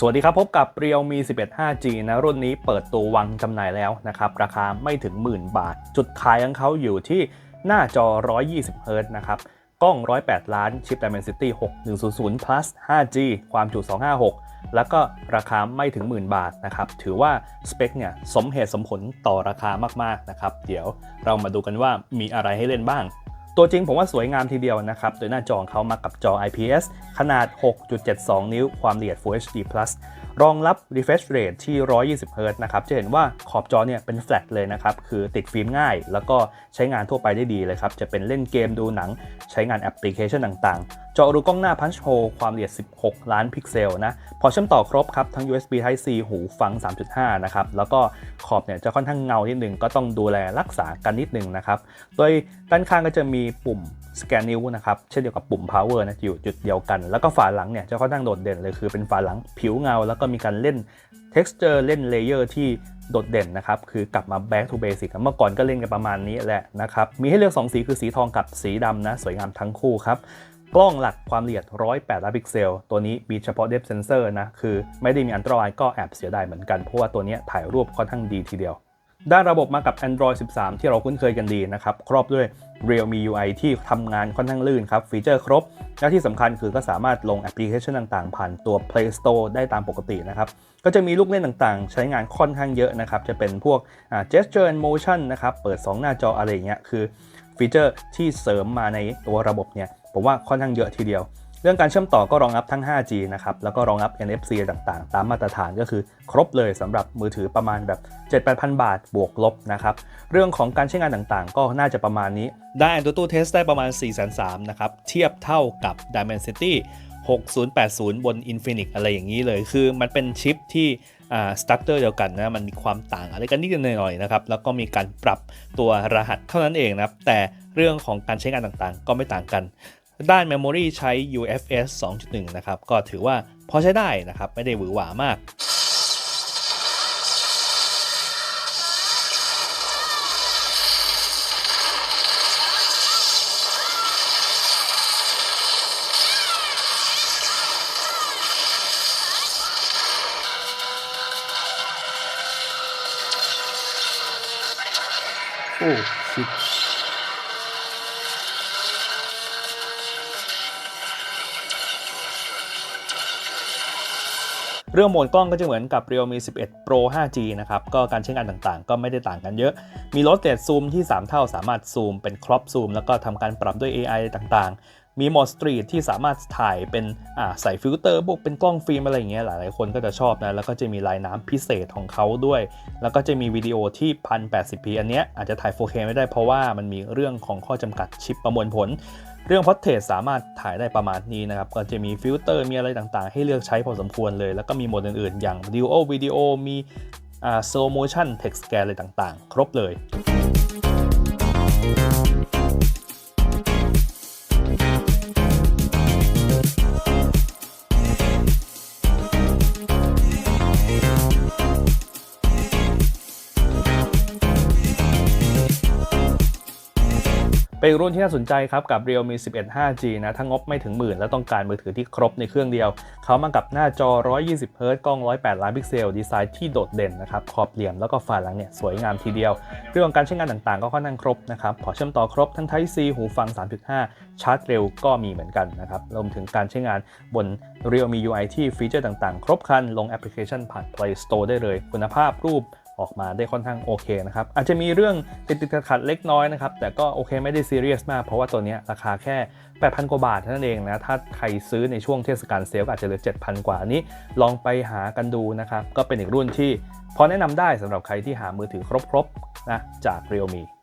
สวัสดีครับ พบกับ Realme 11 5G นะรุ่นนี้เปิดตัววางจำหน่ายแล้วนะครับ ราคาไม่ถึงหมื่นบาท จุดขายของเขาอยู่ที่หน้าจอ 120 Hz นะครับ กล้อง 108 ล้าน ชิป Dimensity 6100 plus 5G ความจุ 256 แล้วก็ราคาไม่ถึงหมื่นบาทนะครับ ถือว่าสเปคเนี่ยสมเหตุสมผลต่อราคามากๆนะครับ เดี๋ยวเรามาดูกันว่ามีอะไรให้เล่นบ้าง ตัวจริงผมว่าสวยงามทีเดียวนะครับ โดยหน้าจอของเขามากับจอ IPS ขนาด 6.72 นิ้ว ความละเอียด Full HD Plus รองรับ refresh rate ที่ 120 Hz นะครับ จะเห็นว่าขอบจอเนี่ยเป็น flat เลยนะครับ คือติดฟิล์มง่าย แล้วก็ใช้งานทั่วไปได้ดีเลยครับ จะเป็นเล่นเกมดูหนัง ใช้งานแอปพลิเคชันต่างๆ จอรูกล้องหน้า Punch Hole ความละเอียด 16 ล้านพิกเซลนะ พอเชื่อมต่อครบครับ ทั้ง USB Type C หูฟัง 3.5 นะครับ แล้วก็ขอบเนี่ยจะค่อนข้างเงานิดนึง ก็ต้องดูแลรักษากันนิดนึงนะครับ โดยด้านข้างก็จะมีปุ่มสแกนนิ้วนะครับ เช่นเดียวกับปุ่ม power นะอยู่จุดเดียวกัน แล้วก็ฝาหลังเนี่ยจะค่อนข้างโดดเด่นเลยคือเป็นฝาหลังผิวเงาแล้วก็มีการเล่น texture เล่น layer ที่โดดเด่นนะครับ คือกลับมา back to basic เมื่อก่อนก็เล่นกันประมาณนี้แหละนะครับ มีให้เลือก 2 สีคือสีทองกับสีดำนะ สวยงามทั้งคู่ครับกล้องหลักความละเอียด 108 ล้านพิกเซล ตัวนี้มีเฉพาะ depth sensor นะ คือไม่ได้มีอันตรายก็แอบเสียดายเหมือนกัน เพราะว่าตัวนี้ถ่ายรูปค่อนข้างดีทีเดียว ด้านระบบมากับ Android 13 ที่เราคุ้นเคยกันดีนะครับ ครอบด้วย Realme UI ที่ทำงานค่อนข้างลื่นครับ ฟีเจอร์ครบ และที่สำคัญคือก็สามารถลงแอปพลิเคชันต่างๆ ผ่านตัว Play Store ได้ตามปกตินะครับ ก็จะมีลูกเล่นต่างๆ ใช้งานค่อนข้างเยอะนะครับ จะเป็นพวก gesture and motion นะครับ เปิด 2 หน้าจออะไรอย่างเงี้ย คือฟีเจอร์ที่เสริมมาในตัวระบบเนี่ย ผมว่าค่อนข้างเยอะทีเดียว เรื่องการเชื่อมต่อก็รองรับทั้ง 5G นะครับ แล้วก็รองรับ NFC ต่างๆ ตามมาตรฐานก็คือครบเลยสำหรับมือถือประมาณแบบ7-8,000 บาทบวกลบนะครับ เรื่องของการใช้งานต่างๆ ก็น่าจะประมาณนี้ ได้ AnTuTu Test ได้ประมาณ 4,300นะครับ เทียบเท่ากับ Dimensity 6080 บน Infinix อะไรอย่างนี้เลย คือมันเป็นชิปที่อ่าสตั๊กเตอร์เดียวกันนะมันมีความต่างอะไรกันนิดหน่อยๆนะครับ แล้วก็มีการปรับตัวรหัสเท่านั้นเองนะครับ แต่เรื่องของการใช้งานต่างๆ ก็ไม่ต่างกัน ด้าน Memory ใช้ UFS 2.1 นะครับ ก็ถือว่าพอใช้ได้นะครับ ไม่ได้หวือหวามาก โอ้ชิ เรื่องโหมดกล้องก็จะเหมือนกับ Realme 11 Pro 5G นะครับ ก็การใช้งานต่างๆ ก็ไม่ได้ต่างกันเยอะ มีลดเ e ซูมที่ 3 เท่าสามารถซูมเป็นครอปซูม แล้วก็ทำการปรับด้วย AI ต่างๆ มีโหมดสตรีทที่สามารถถ่ายเป็นใส่ฟิลเตอร์พวกเป็นกล้องฟิล์มอะไรอย่างเงี้ยหลายๆ คนก็จะชอบนะ แล้วก็จะมีลายน้ำพิเศษของเขาด้วย แล้วก็จะมีวิดีโอที่ 1080p อันเนี้ยอาจจะถ่าย 4K ไม่ได้เพราะว่ามันมีเรื่องของข้อจำกัดชิปประมวลผล เรื่องพอร์เท t สามารถถ่ายได้ประมาณนี้นะครับ ก็จะมีฟิลเตอร์มีอะไรต่างๆ ให้เลือกใช้พอสมควรเลย แล้วก็มีโหมดอื่นๆ อย่างดิโอวิดีโอมีอ่าโซโมชั่นเท็กซ์แกนอะไรต่างๆ ครบเลย เป็นรุ่นที่น่าสนใจครับกับ Realme 11 5G นะถ้างบไม่ถึงหมื่นแล้วต้องการมือถือที่ครบในเครื่องเดียว เขามากับหน้าจอ 120 Hz กล้อง 108 ล้านพิกเซล ดีไซน์ที่โดดเด่นนะครับ ขอบเหลี่ยมแล้วก็ฝาหลังเนี่ยสวยงามทีเดียว เรื่องการใช้งานต่างๆ ก็ค่อนข้างครบนะครับพอเชื่อมต่อครบทั้ง Type C หูฟัง 3.5 ชาร์จเร็วก็มีเหมือนกันนะครับ รวมถึงการใช้งานบน Realme UI ที่ฟีเจอร์ต่างๆ ครบครัน ลงแอปพลิเคชันผ่าน Play Store ได้เลย คุณภาพรูป ออกมาได้ค่อนข้างโอเคนะครับ อาจจะมีเรื่องติดติดขัดเล็กน้อยนะครับ แต่ก็โอเคไม่ได้ซีเรียสมาก เพราะว่าตัวนี้ราคาแค่ 8,000 กว่าบาทเท่านั้นเองนะ ถ้าใครซื้อในช่วงเทศกาลเซลล์อาจจะเหลือ 7,000 กว่าอันนี้ ลองไปหากันดูนะครับ ก็เป็นอีกรุ่นที่พอแนะนำได้สำหรับใครที่หามือถือครบๆนะจาก Realme